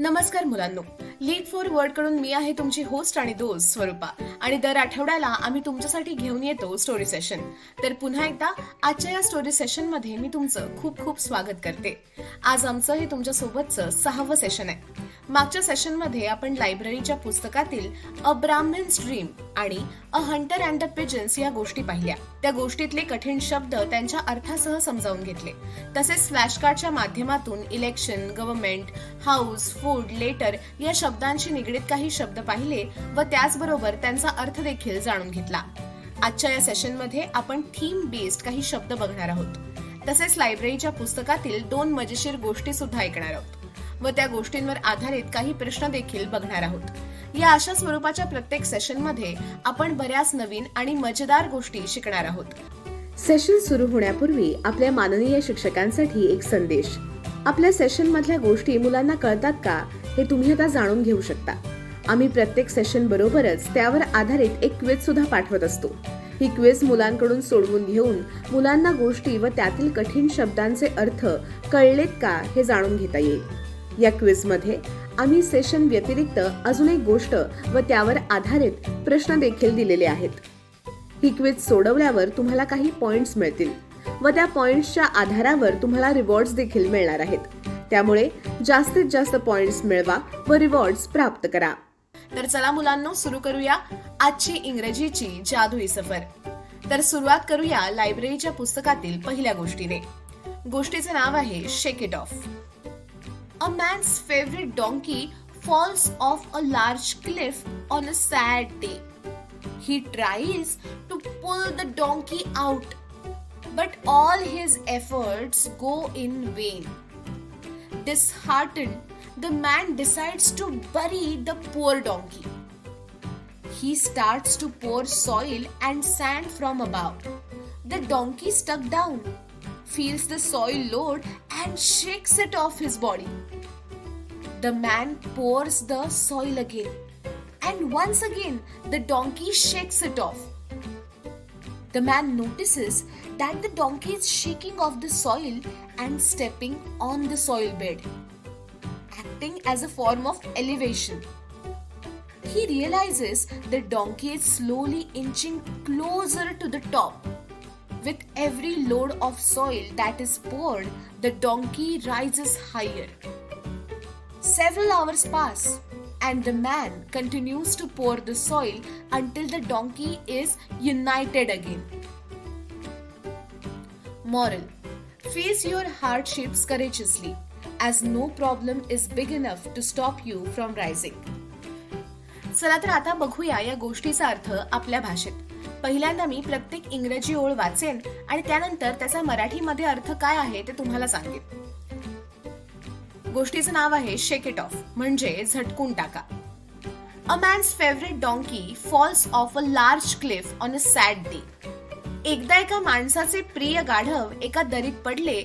नमस्कार मुलांनो. Lead for वर्डकडून मी आहे तुमची होस्ट आणि दोस्त स्वरूपा. आणि दर आठवड्याला आम्ही तुमच्यासाठी घेऊन येतो स्टोरी सेशन तर पुन्हा एकदा आजच्या या स्टोरी सेशनमध्ये मी तुमचं खूप खूप स्वागत करते. आज आमचं हे तुमच्या सोबतचं सहावं सेशन आहे. मागच्या सेशनमध्ये आपण लायब्ररीच्या पुस्तकातील a Brahmin dream and a hunter and the pigeons या गोष्टी पाहिल्या. त्या गोष्टीतले कठीण शब्द त्यांच्या अर्थासह समजावून घेतले. तसेच फ्लॅशकार्डच्या माध्यमातून election government house food letter या शब्दांशी निगडीत काही शब्द पाहिले व त्याचबरोबर त्यांचा अर्थ देखील जाणून घेतला. आजच्या या सेशनमध्ये आपण थीम बेस्ड काही शब्द बघणार आहोत. तसेच लायब्ररीच्या पुस्तकातील दोन मजेशीर गोष्टी सुद्धा ऐकणार आहोत. व त्या गोष्टींवर आधारित काही प्रश्न देखील बघणार आहोत. या अशा स्वरूपाच्या प्रत्येक सेशनमध्ये आपण बऱ्याच नवीन आणि मजेदार गोष्टी शिकणार आहोत. सेशन सुरू होण्यापूर्वी आपल्या माननीय शिक्षकांसाठी एक संदेश. आपल्या सेशन मधल्या गोष्टी मुलांना कळतात का हे तुम्ही आता जाणून घेऊ शकता. आम्ही प्रत्येक सेशन बरोबरच त्यावर आधारित एक क्विज सुद्धा पाठवत असतो. ही क्विज मुलांकडून सोडवून घेऊन मुलांना गोष्टी व त्यातील कठीण शब्दांचे अर्थ कळलेत का हे जाणून घेता येईल. या क्विजमध्ये आम्ही सेशन व्यतिरिक्त अजून एक गोष्ट व त्यावर आधारित प्रश्न देखील दिलेले आहेत. ही क्विज सोडवल्यावर तुम्हाला काही पॉइंट्स मिळतील व त्या पॉइंट्सच्या आधारावर तुम्हाला रिवॉर्ड्स देखील मिळणार आहेत. त्यामुळे जास्तीत जास्त पॉइंट्स मिळवा व रिवॉर्ड्स प्राप्त करा. तर चला मुलांनो सुरू करूया आजची इंग्रजीची जादुई सफर. तर सुरुवात करूया लायब्ररीच्या पुस्तकातील पहिल्या गोष्टीने. गोष्टीचं नाव आहे shake it off a man's favorite donkey falls off a large cliff on a sad day. He tries to pull the donkey out, but all his efforts go in vain. Disheartened, the man decides to bury the poor donkey. He starts to pour soil and sand from above. The donkey stuck down feels the soil load and shakes it off his body. The man pours the soil again and once again the donkey shakes it off. The man notices that the donkey is shaking off the soil and stepping on the soil bed, acting as a form of elevation. He realizes the donkey is slowly inching closer to the top. With every load of soil that is poured, the donkey rises higher. Several hours pass, and the man continues to pour the soil until the donkey is united again. Moral Face your hardships courageously, as no problem is big enough to stop you from rising. चला तर आता बघूया या गोष्टीचा अर्थ आपल्या भाषेत पहिल्यांदा मी प्रत्येक इंग्रजी ओळ वाचेन आणि त्यानंतर त्याचा मराठीमध्ये अर्थ काय आहे ते तुम्हाला सांगेन. गोष्टीचं नाव आहे शेक इट ऑफ म्हणजे झटकून टाका. A man's favourite donkey falls off a large cliff on a sad day एकदा एका माणसाचे प्रिय गाढव एका दरीत पडले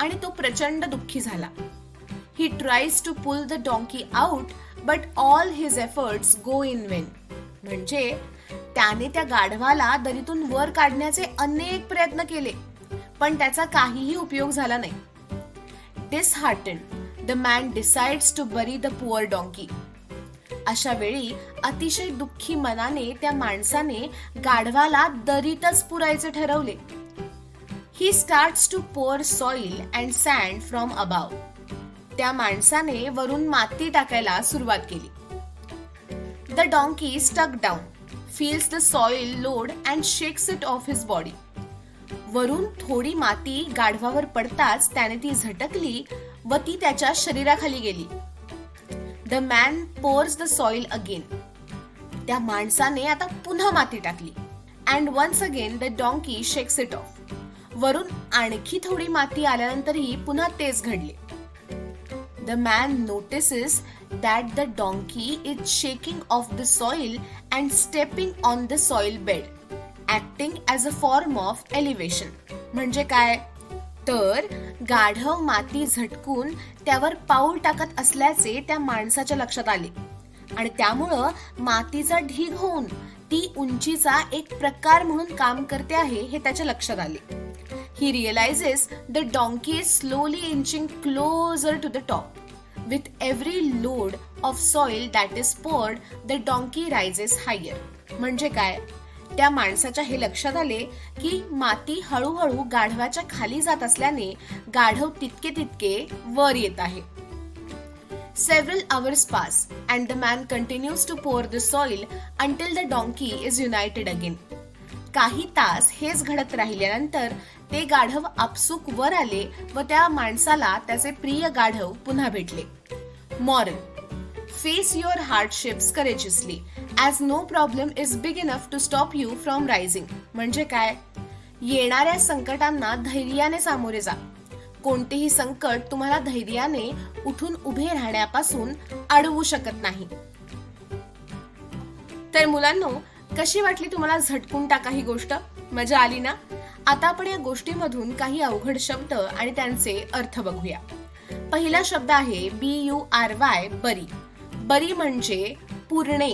आणि तो प्रचंड दुःखी झाला. He tries to pull the donkey out but all his efforts go in vain म्हणजे त्याने त्या गाढवाला दरीतून वर काढण्याचे अनेक प्रयत्न केले पण त्याचा काहीही उपयोग झाला नाही. Disheartened the man decides to bury the poor donkey अशा वेळी अतिशय दुःखी मनाने त्या माणसाने गाढवाला दरीतच पुरायचे ठरवले. He starts to pour soil and sand from above त्या माणसाने वरून माती टाकायला सुरुवात केली. The donkey stuck down feels the soil load and shakes it off his body वरून थोडी माती गाढवावर पडताच त्याने ती झटकली व ती त्याच्या शरीराखाली गेली. The man pours the soil again त्या माणसाने आता पुन्हा माती टाकली. And once again the donkey shakes it off वरून आणखी थोडी माती आल्यानंतरही पुन्हा तेच घडले. The man notices that the donkey is shaking off the soil and stepping on the soil bed acting as a form of elevation म्हणजे काय? तर गाढव माती झटकून त्यावर पाऊल टाकत असल्याचे त्या माणसाच्या लक्षात आले. आणि त्यामुळं मातीचा ढीग होऊन ती उंचीचा एक प्रकार म्हणून काम करते आहे हे त्याच्या लक्षात आले. He realises the donkey is slowly inching closer to the top with every load of soil that is poured, the donkey rises higher म्हणजे काय? त्या माणसाच्या हे लक्षात आले की माती हळूहळू गाढवाच्या खाली जात असल्याने गाढव तितके तितके वर येत आहे. Several hours pass, and the man continues to pour the soil until the donkey is united again. काही तास हेच घडत राहिल्यानंतर ते गाढव आपसूक वर आले व त्या माणसाला त्याचे प्रिय गाढव पुन्हा भेटले. Moral face your hardships courageously as no problem is big enough to stop you from rising म्हणजे काय? येणाऱ्या संकटांना धैर्याने सामोरे जा. कोणतेही संकट तुम्हाला धैर्याने उठून उभे राहण्यापासून अडवू शकत नाही. तर मुलांनो कशी वाटली तुम्हाला झटकून टाका ही गोष्ट? मजा आली ना? आता आपण या गोष्टीमधून काही अवघड शब्द आणि त्यांचे अर्थ बघूया. पहिला शब्द आहे बी यू आर वाय बरी. बरी म्हणजे पूर्णे.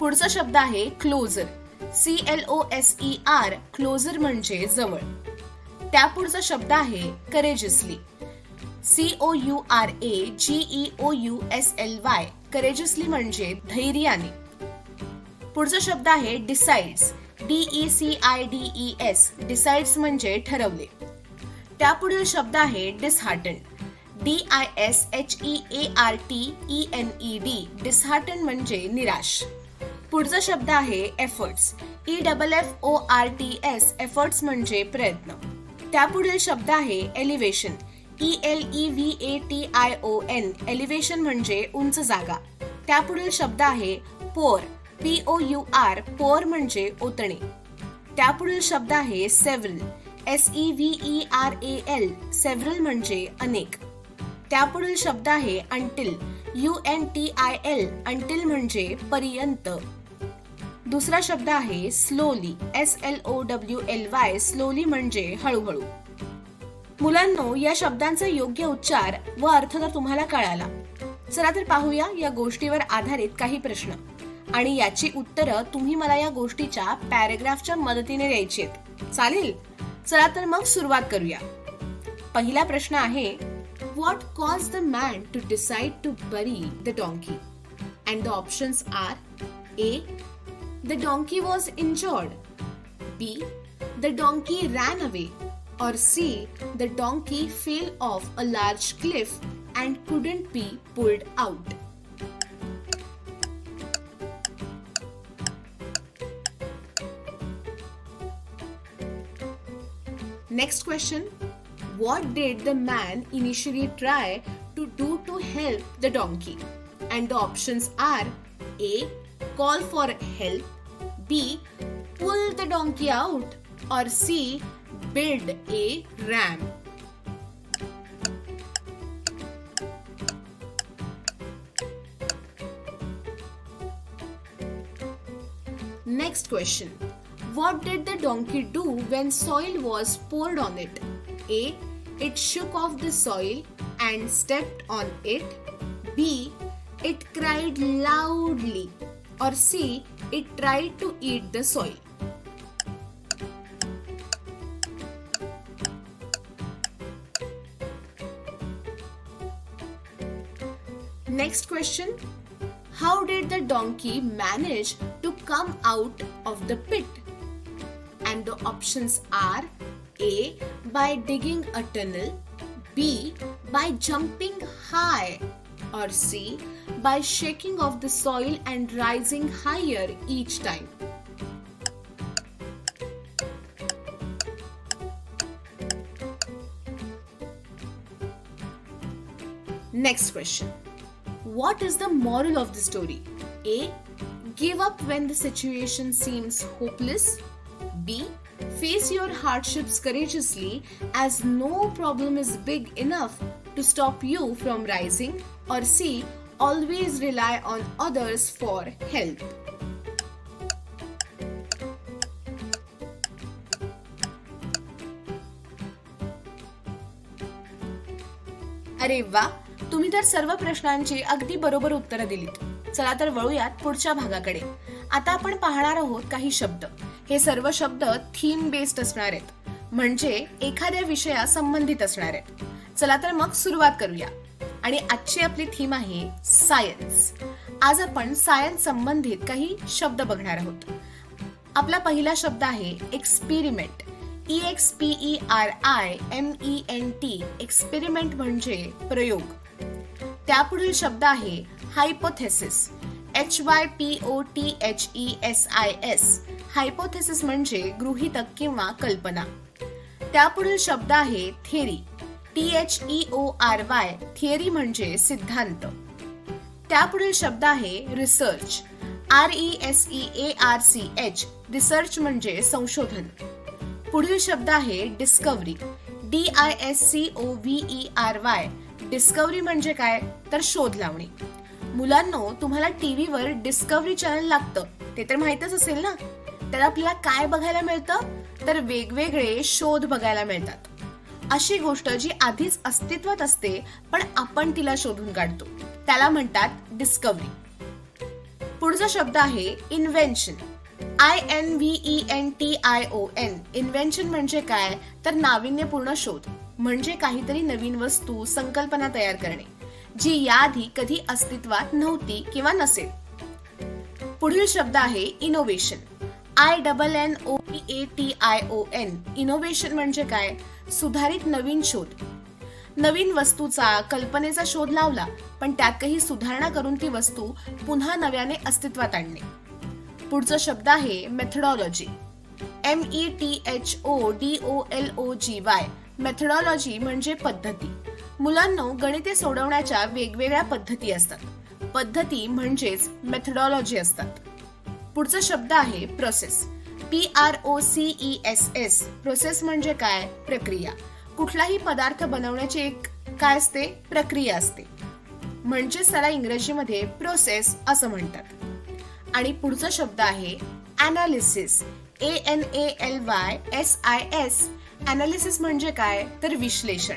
पुढचा शब्द आहे closer. C L O S E R closer म्हणजे जवळ. त्या पुढचा शब्द आहे courageously C O U R A G E O U S L Y courageously म्हणजे धैर्याने. पुढचा शब्द आहे decides D E C I D E S decides म्हणजे ठरवले. त्यापुढील शब्द आहे disheartened D I S H E A R T E N E D disheartened म्हणजे निराश. पुढचा शब्द आहे efforts E double F O R T S efforts म्हणजे प्रयत्न. त्यापुढील शब्द आहे elevation E L E V A T I O N elevation म्हणजे उंच जागा. त्यापुढील शब्द आहे पोर P O U R pour म्हणजे ओतणे. त्यापुढील शब्द आहे several S E V E R A L several म्हणजे अनेक. त्यापुढील शब्द आहे until U N T I L until म्हणजे पर्यंत. दुसरा शब्द आहे slowly S L O W L Y slowly म्हणजे हळूहळू. मुलांनो या शब्दांचा योग्य उच्चार व अर्थ तर तुम्हाला कळाला. चला तर पाहूया या गोष्टीवर आधारित काही प्रश्न. आणि याची उत्तरं तुम्ही मला या गोष्टीच्या पॅरेग्राफच्या मदतीने द्यायची आहेत चालेल? चला तर मग सुरुवात करूया. पहिला प्रश्न आहे what caused the man to decide to bury the donkey? And the options are A. The donkey was injured, B. The donkey ran away, or C. The donkey fell off a large cliff and couldn't be pulled out. Next question what did the man initially try to do to help the donkey? And the options are A. Call for help, B. Pull the donkey out, or C. Build a ram. Next question What did the donkey do when soil was poured on it? A. It shook off the soil and stepped on it. B. It cried loudly. Or C. It tried to eat the soil. Next question How did the donkey manage to come out of the pit? And the options are A. By digging a tunnel, B. By jumping high, or C. By shaking off the soil and rising higher each time. Next question What is the moral of the story? A. Give up when the situation seems hopeless. B. Face your hardships courageously as no problem is big enough to stop you from rising. Or C. Always rely on others for help. अरे वा तुम्ही तर सर्व प्रश्नांची अगदी बरोबर उत्तरं दिलीत चला तर वळूयात पुढच्या भागाकडे आता आपण पाहणार आहोत काही शब्द हे सर्व शब्द थीम बेस्ड असणार आहेत. म्हणजे एखाद्या विषया संबंधित असणार आहेत. चला तर मग सुरुवात करूया. आणि आजची आपली थीम आहे सायन्स आज आपण सायन्स संबंधित काही शब्द बघणार आहोत. आपला पहिला शब्द आहे experiment E X P E R I M E N T experiment म्हणजे प्रयोग. त्यापुढील शब्द आहे hypothesis H Y P O T H E S I S hypothesis म्हणजे गृहितक किंवा कल्पना. त्यापुढील शब्द आहे theory T H E O R Y theory म्हणजे सिद्धांत. त्यापुढील शब्द आहे research R E S E A R C H research म्हणजे संशोधन. पुढील शब्द आहे discovery D I S C O V E R Y discovery म्हणजे काय? तर शोध लावणे. मुलांनो तुम्हाला टीव्हीवर डिस्कवरी चॅनल लागतं. ते तर माहीतच असेल ना? तर आपल्याला काय बघायला मिळतं? तर वेगवेगळे शोध बघायला मिळतात. अशी गोष्ट जी आधीच अस्तित्वात असते पण आपण तिला शोधून काढतो. त्याला म्हणतात डिस्कवरी पुढचा शब्द आहे invention I N V E N T I O N invention म्हणजे काय? तर नाविन्यपूर्ण शोध. म्हणजे काहीतरी नवीन वस्तू संकल्पना तयार करणे जी याआधी कधी अस्तित्वात नव्हती किंवा नसेल. पुढील शब्द आहे innovation I double N O P A T I O N innovation म्हणजे काय? सुधारित नवीन शोध. नवीन वस्तूचा कल्पनेचा शोध लावला पण त्यात काही सुधारणा करून ती वस्तू पुन्हा नव्याने अस्तित्वात आणणे. पुढचा शब्द आहे methodology M E T H O D O L O G Y methodology म्हणजे पद्धती. मुलांनो गणिते सोडवण्याच्या वेगवेगळ्या पद्धती असतात. पद्धती म्हणजेच मेथडॉलॉजी असतात. पुढचा शब्द आहे process P R O C E S S process म्हणजे काय? प्रक्रिया. कुठलाही पदार्थ बनवण्याची एक काय असते? प्रक्रिया असते. म्हणजेच त्याला इंग्रजीमध्ये प्रोसेस असं म्हणतात. आणि पुढचा शब्द आहे analysis A N A L Y S I S analysis म्हणजे काय? तर विश्लेषण.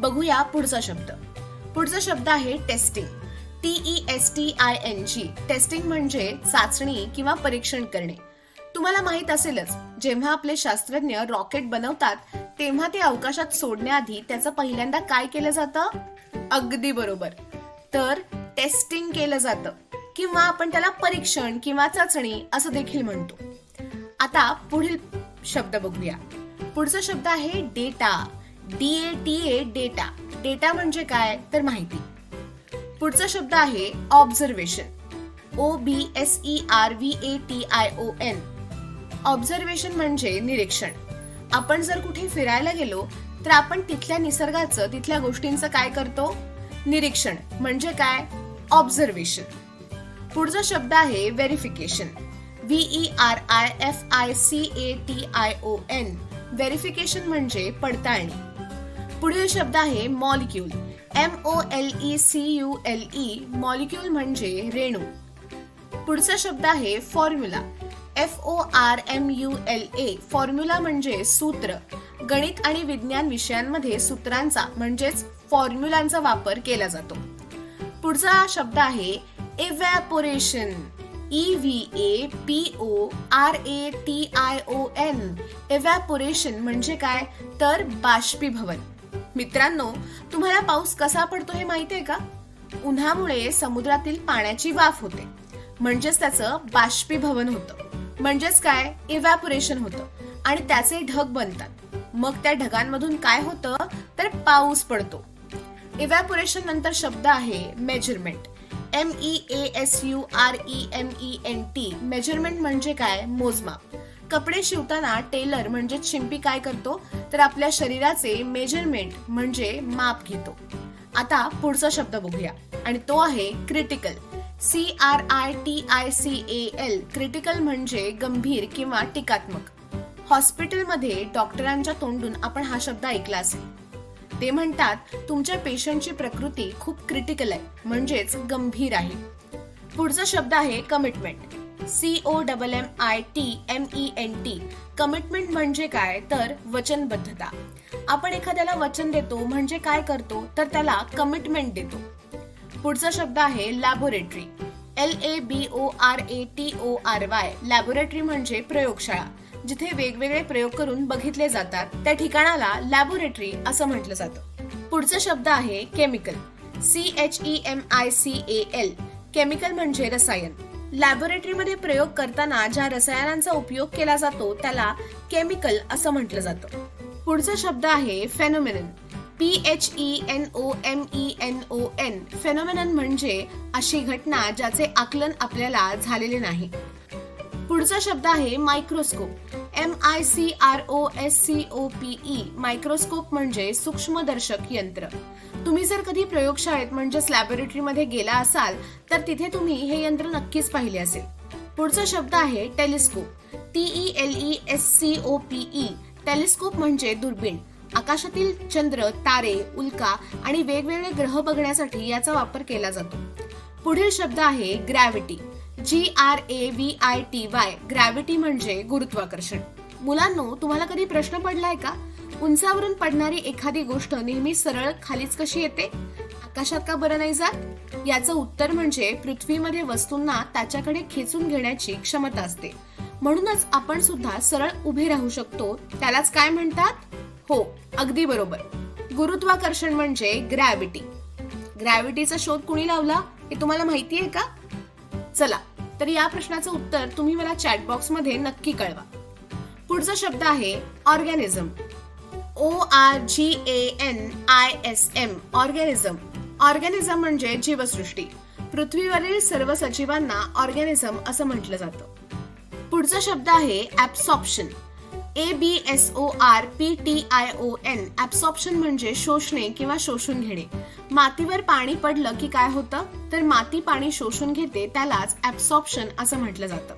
बघूया पुढचा शब्द. पुढचा शब्द आहे testing T E S T I N G testing म्हणजे चाचणी किंवा परीक्षण करणे. तुम्हाला माहीत असेलच जेव्हा आपले शास्त्रज्ञ रॉकेट बनवतात तेव्हा ते अवकाशात सोडण्याआधी त्याचं पहिल्यांदा काय केलं जातं? अगदी बरोबर. तर टेस्टिंग केलं जातं. किंवा आपण त्याला परीक्षण किंवा चाचणी असं देखील म्हणतो. आता पुढील शब्द बघूया. पुढचा शब्द आहे data D A T A data data म्हणजे काय? तर माहिती. पुढचा शब्द आहे observation O B S E R V A T I O N observation म्हणजे निरीक्षण. आपण जर कुठे फिरायला गेलो तर आपण तिथल्या निसर्गाचं तिथल्या गोष्टींचं काय करतो? निरीक्षण. म्हणजे काय? ऑब्झर्वेशन पुढचा शब्द आहे verification V E R I F I C A T I O N verification म्हणजे पडताळणी. पुढील शब्द आहे molecule M O L E C U L E molecule म्हणजे रेणू. पुढचा शब्द आहे formula F O R M U L A formula म्हणजे सूत्र. गणित आणि विज्ञान विषयांमध्ये सूत्रांचा म्हणजेच फॉर्म्युलांचा वापर केला जातो. पुढचा शब्द आहे evaporation E V A P O R A T I O N evaporation म्हणजे काय? तर बाष्पीभवन. मित्रांनो तुम्हाला पाऊस कसा पडतो हे माहितीये का? उन्हामुळे समुद्रातील पाण्याची वाफ होते. म्हणजेच त्याचं बाष्पीभवन होतं. म्हणजेच काय? इव्हॅपोरेशन होतं. आणि त्याचे ढग बनतात. मग त्या ढगांमधून काय होतं? तर पाऊस पडतो. इव्हॅपोरेशन नंतर शब्द आहे measurement M E A S U R E M E N T measurement म्हणजे काय? मोजमाप. कपडे शिवताना टेलर म्हणजे शिंपी काय करतो? तर आपल्या शरीराचे मेजरमेंट म्हणजे माप घेतो. आता पुढचा शब्द बघूया. आणि तो आहे critical C R I T I C A L critical म्हणजे गंभीर किंवा टीकात्मक. हॉस्पिटलमध्ये डॉक्टरांच्या तोंडून आपण हा शब्द ऐकला असेल. ते म्हणतात तुमच्या पेशंटची प्रकृती खूप क्रिटिकल आहे म्हणजेच गंभीर आहे. पुढचा शब्द आहे commitment C O double M I T M E N T commitment म्हणजे काय? तर वचनबद्धता. आपण एखाद्याला वचन देतो म्हणजे काय करतो? तर त्याला कमिटमेंट देतो. पुढचा शब्द आहे laboratory L A B O R A T O R Y laboratory म्हणजे प्रयोगशाळा जिथे वेगवेगळे प्रयोग करून बघितले जातात. त्या ठिकाणाला लॅबोरेटरी असं म्हटलं जातं. पुढचा शब्द आहे chemical C H E M I C A L chemical म्हणजे रसायन. लॅबोरेटरीमध्ये प्रयोग करताना ज्या रसायनांचा उपयोग केला जातो त्याला केमिकल असं म्हटलं जातं. पुढचा शब्द आहे phenomenon. P H E N O M E N O N. Phenomenon म्हणजे अशी घटना ज्याचे आकलन आपल्याला झालेले नाही. पुढचा शब्द आहे microscope. M I C R O S C O P E microscope म्हणजे सूक्ष्मदर्शक यंत्र. तुम्ही जर कधी प्रयोगशाळेत म्हणजेच लॅबोरेटरीमध्ये गेला असाल तर तिथे तुम्ही हे यंत्र नक्कीच पाहिले असेल. पुढचा शब्द आहे telescope T E L E S C O P E telescope म्हणजे दुर्बीण आकाशातील चंद्र तारे उल्का आणि वेगवेगळे ग्रह बघण्यासाठी याचा वापर केला जातो. पुढील शब्द आहे gravity G R A V I T Y gravity म्हणजे गुरुत्वाकर्षण. मुलांनो तुम्हाला कधी प्रश्न पडलाय का? उंचावरून पडणारी एखादी गोष्ट नेहमी सरळ खालीच कशी येते? आकाशात का बरं नाही जात? याचं उत्तर म्हणजे पृथ्वीमध्ये वस्तूंना त्याच्याकडे खेचून घेण्याची क्षमता असते. म्हणूनच आपण सुद्धा सरळ उभे राहू शकतो. त्यालाच काय म्हणतात? हो अगदी बरोबर. गुरुत्वाकर्षण म्हणजे ग्रॅव्हिटी ग्रॅव्हिटीचा शोध कुणी लावला? हे तुम्हाला माहिती आहे का? चला तर या प्रश्नाचं उत्तर तुम्ही मला चॅटबॉक्समध्ये नक्की कळवा. पुढचा शब्द आहे organism. O R G A N I S M organism. Organism म्हणजे जीवसृष्टी. पृथ्वीवरील सर्व सजीवांना ऑर्गॅनिझम असं म्हटलं जातं. पुढचा शब्द आहे absorption A B S O R P T I O N absorption म्हणजे शोषणे किंवा शोषून घेणे. मातीवर पाणी पडलं की काय होतं? तर माती पाणी शोषून घेते त्यालाच ऍब्सॉप्शन असं म्हटलं जातं.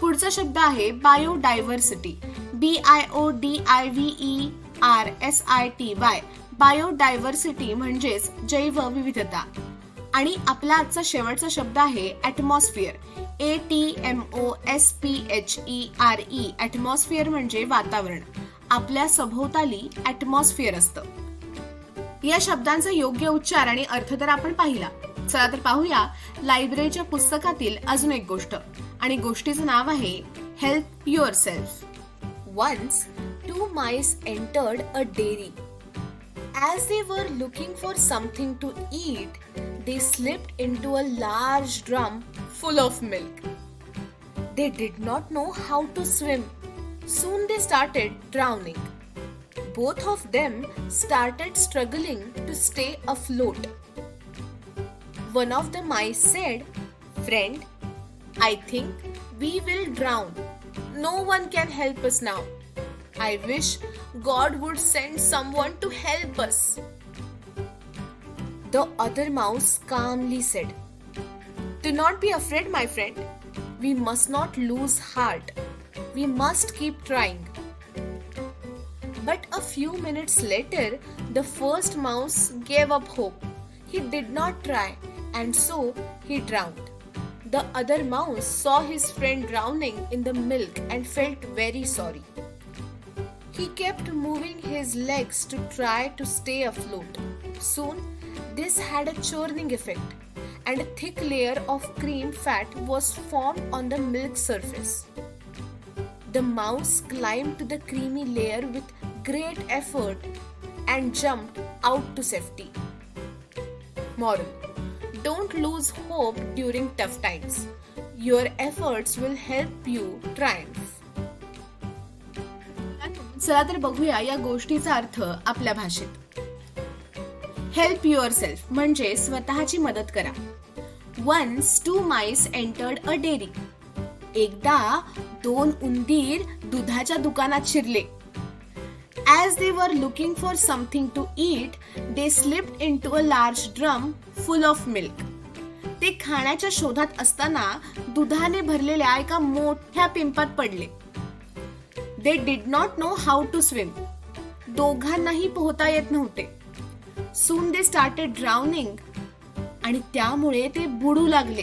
पुढचा शब्द आहे biodiversity B I O D I V E R S I T Y biodiversity म्हणजेच जैवविविधता. आणि आपला आजचा शेवटचा शब्द आहे atmosphere A T M O S P H E R E atmosphere म्हणजे वातावरण. आपल्या सभोवताली ॲटमॉस्फिअर असतं. या शब्दांचा योग्य उच्चार आणि अर्थ तर आपण पाहिला. चला तर पाहूया लायब्ररीच्या पुस्तकातील अजून एक गोष्ट. आणि गोष्टीचं नाव आहे help yourself once two mice entered a dairy As they were looking for something to eat, they slipped into a large drum full of milk. They did not know how to swim. Soon they started drowning. Both of them started struggling to stay afloat. One of the mice said, Friend, I think we will drown. No one can help us now. I wish God would send someone to help us. The other mouse calmly said, Do not be afraid, my friend. We must not lose heart. We must keep trying. But a few minutes later, the first mouse gave up hope. He did not try, and so he drowned. The other mouse saw his friend drowning in the milk and felt very sorry. He kept moving his legs to try to stay afloat. Soon, this had a churning effect, and a thick layer of cream fat was formed on the milk surface. The mouse climbed to the creamy layer with great effort and jumped out to safety. Moral Don't lose hope during tough times. Your efforts will help you triumph. चला तर बघूया या गोष्टीचा अर्थ आपल्या भाषेत. Help your self म्हणजे स्वतःची मदत करा. Once two mice entered a dairy एकदा दोन उंदीर दुधाच्या दुकानात शिरले. As they were looking for something to eat they slipped into a large drum full of milk ते खाण्याच्या शोधात असताना दुधाने भरलेल्या एका मोठ्या पिंपात पडले. They did not know how to swim दोघांनाही पोहता येत नव्हते. सून दे स्टार्टेड ड्राउनिंग आणि त्यामुळे ते बुडू लागले.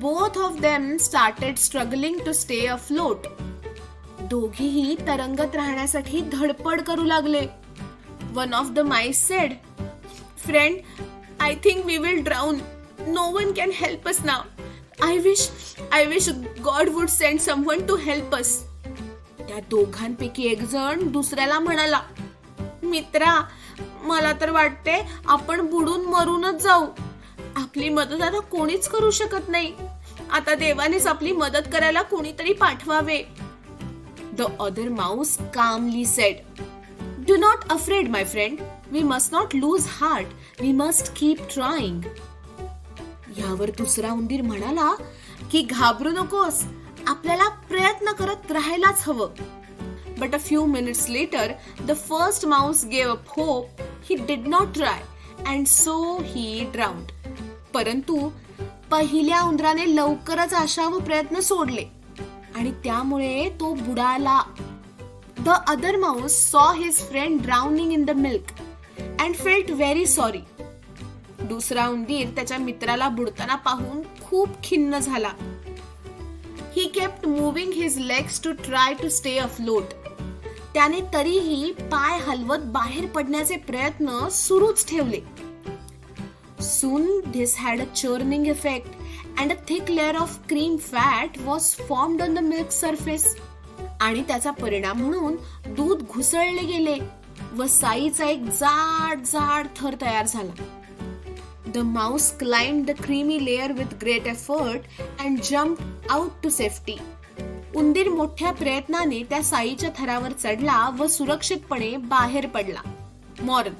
Both of them started struggling to stay afloat दोघीही तरंगत राहण्यासाठी धडपड करू लागले. One of the mice said friend I think we will drown no one can help us now I wish I wish God would send someone to help us त्या दोघांपैकी एक जण दुसऱ्याला म्हणाला मित्रा मला तर वाटते आपण बुडून मरूनच जाऊ. आपली मदत आता कोणीच करू शकत नाही. आता देवानेच आपली मदत करायला कोणीतरी पाठवावे. The other mouse calmly said do not afraid my friend we must not lose heart we must keep trying यावर दुसरा उंदीर म्हणाला की घाबरू नकोस. आपल्याला प्रयत्न करत राहायलाच हवं. But a few minutes later the first mouse gave up hope he did not try and so he drowned परंतु पहिल्या उंदराने लवकरच आशा व प्रयत्न सोडले. आणि त्यामुळे तो बुडाला. The other mouse saw his friend drowning in the milk and felt very sorry दुसरा उंदीर त्याच्या मित्राला बुडताना पाहून खूप खिन्न झाला. He kept moving his legs to try to stay afloat त्याने तरीही पाय हलवत बाहेर पडण्याचे प्रयत्न सुरूच ठेवले. Soon this had a churning effect and a thick layer of cream fat was formed on the milk surface आणि त्याचा परिणाम म्हणून दूध घुसळले गेले व साईचा एक जाड जाड थर तयार झाला. The mouse climb the creamy layer with great effort and jumped out to safety उंदीर मोठ्या प्रयत्नाने त्या साईच्या थरावर चढला व सुरक्षितपणे बाहेर पडला. Moral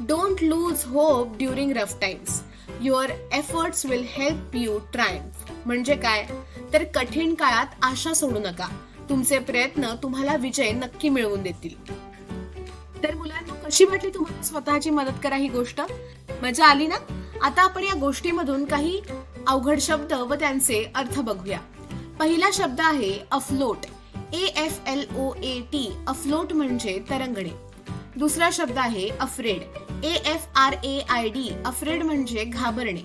don't lose hope during rough times your efforts will help you triumph म्हणजे काय? तर कठीण काळात आशा सोडू नका. तुमचे प्रयत्न तुम्हाला विजय नक्की मिळवून देतील. तर मुलांना कशी वाटली तुम्हाला स्वतःची मदत करा ही गोष्ट? मजा आली ना? आता आपण या गोष्टीमधून काही अवघड शब्द व त्यांचे अर्थ बघूया. पहिला शब्द आहे afloat A F L O A T afloat म्हणजे तरंगणे. दुसरा शब्द आहे afraid A F R A I D afraid म्हणजे घाबरणे.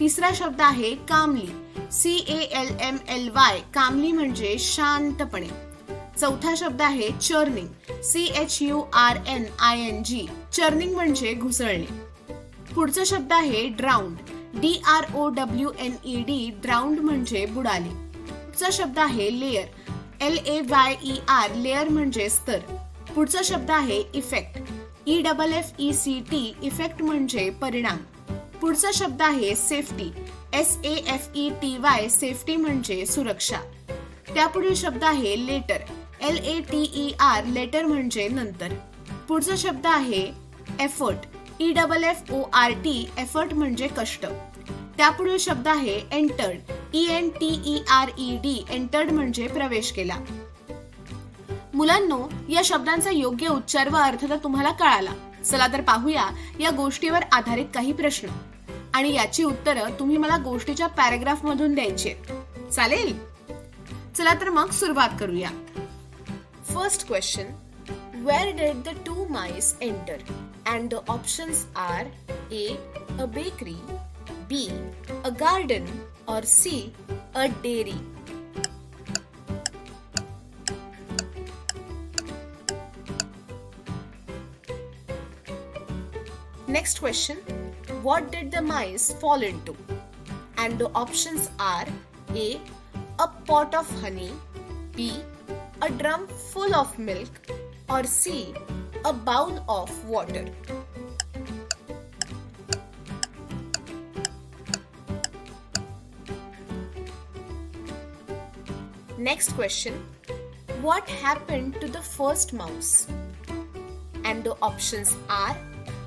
तिसरा शब्द आहे calmly. C A L M L Y calmly म्हणजे शांतपणे. चौथा शब्द आहे churning C H U R N I N G churning म्हणजे घुसळणे. पुढचा शब्द आहे drowned D R O W N E D drowned म्हणजे बुडाले. पुढचा शब्द आहे layer L A Y E R layer म्हणजे स्तर. पुढचा शब्द आहे effect E double F E C T effect म्हणजे परिणाम. पुढचा शब्द आहे safety S A F E T Y safety म्हणजे सुरक्षा. त्यापुढील शब्द आहे later L A T E R later म्हणजे नंतर. पुढचा शब्द आहे effort E double F O R T effort म्हणजे कष्ट. त्यापुढील शब्द आहे entered E N T E R E D entered म्हणजे प्रवेश केला. मुलांनो या शब्दांचा योग्य उच्चार व अर्थ तर तुम्हाला कळाला. चला तर पाहूया या गोष्टीवर आधारित काही प्रश्न. आणि याची उत्तरं तुम्ही मला गोष्टीच्या पॅराग्राफ मधून द्यायची. चालेल? चला तर मग सुरुवात करूया. First question Where did the two mice enter? And the options are A. A bakery, B. A garden, or C. A dairy. Next question What did the mice fall into? And the options are A. A pot of honey, B. A drum full of milk, or C. A bowl of water. Next question What happened to the first mouse? And the options are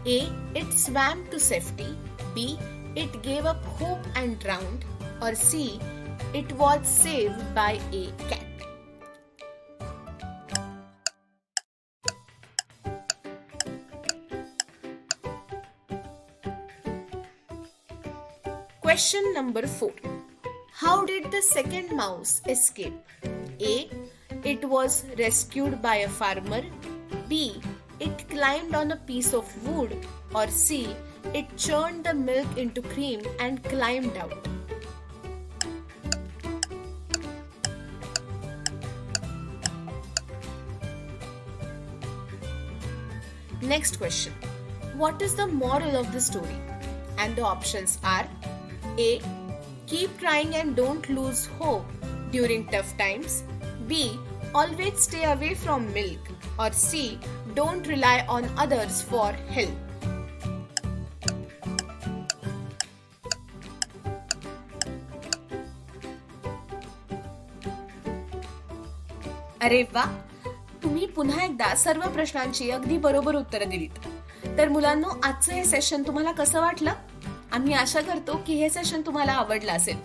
A. It swam to safety. B. It gave up hope and drowned. Or C. It was saved by a cat. Question number 4 How did the second mouse escape? A. It was rescued by a farmer. B. It climbed on a piece of wood. Or C. It churned the milk into cream and climbed out. Next question What is the moral of the story? And the options are A. Keep trying and don't lose hope during tough times. B. Always stay away from milk. Or C. Don't rely on others for help. अरे वा तुम्ही पुन्हा एकदा सर्व प्रश्नांची अगदी बरोबर उत्तरं दिलीत तर मुलांनो आजचं हे सेशन तुम्हाला कसं वाटलं आम्ही आशा करतो की हे सेशन तुम्हाला आवडलं असेल.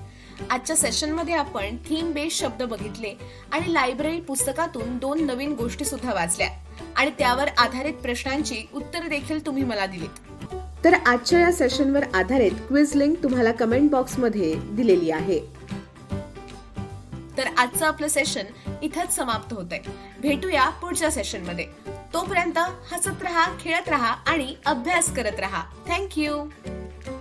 आजच्या सेशनमध्ये आपण थीम बेस शब्द बघितले आणि लायब्ररी पुस्तकातून दोन नवीन गोष्टी सुद्धा वाचल्या. आणि त्यावर आधारित प्रश्नांची उत्तर देखील तुम्ही मला दिलीत. तर आजच्या या सेशनवर आधारित क्विज लिंक तुम्हाला कमेंट बॉक्समध्ये दिलेली आहे. तर आजचं आपलं सेशन इथंच समाप्त होत आहे भेटूया पुढच्या सेशनमध्ये तोपर्यंत हसत राहा खेळत राहा आणि अभ्यास करत राहा. थँक्यू